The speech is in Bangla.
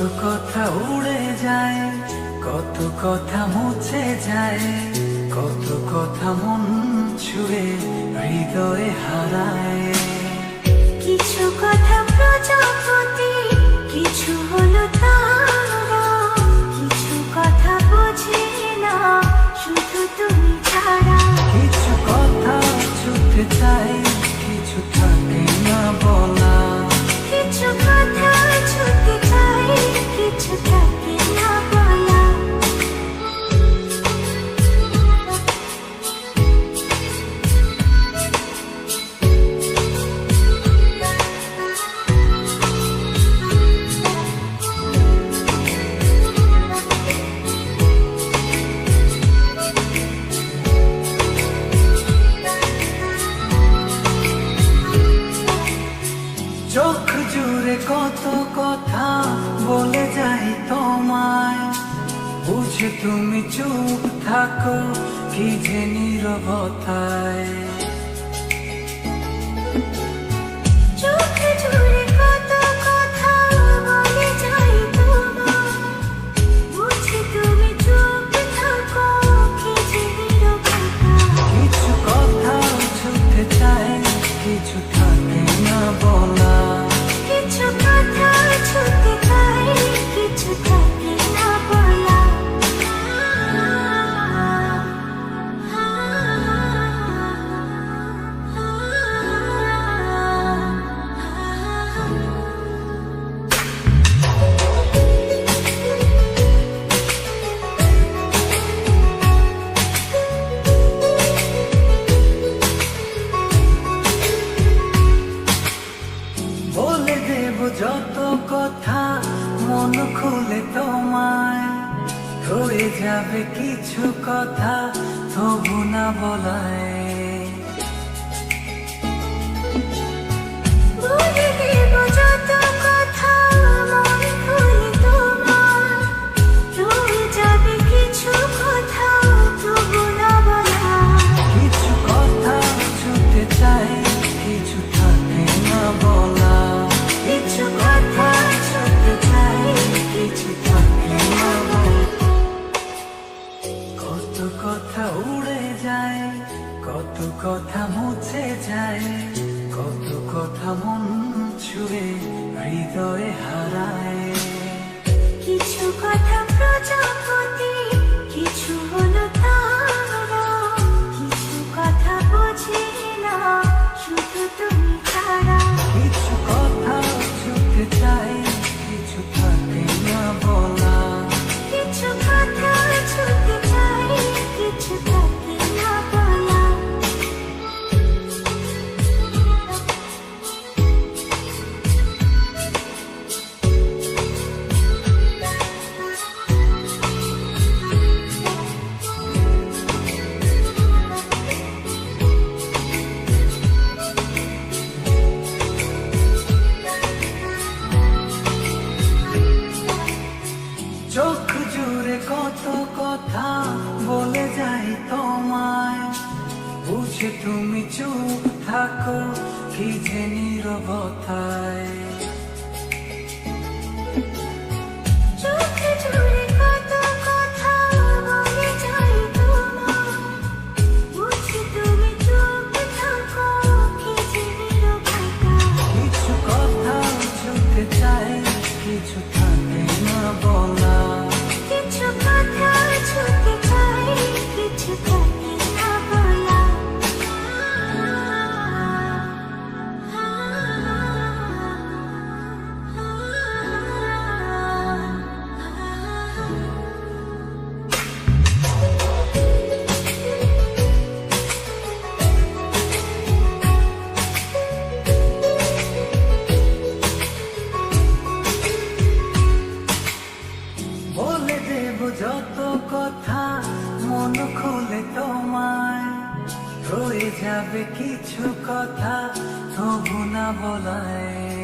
কথা উড়ে যায়, কত কথা মুছে যায়, কত কথা মন ছুঁয়ে হৃদয়ে হারায়। কিছু কথা প্রজাপতি, কিছু হলো তার যাই তোমায়। বুঝে তুমি চুপ থাকো কি যে নিরবতায়। কথা মন খুলে তোমায়। হয়ে যাবে কিছু কথা তবু না বলায়। পৌঁছে যায়। কত কথা মন ছুঁয়ে হৃদয়ে হারায়। কিছু কথা প্রজাপতি চোখে তুমি চুপ থাকো কি যে নিরবতা। যাবে কিছু কথা তবু না বলায়।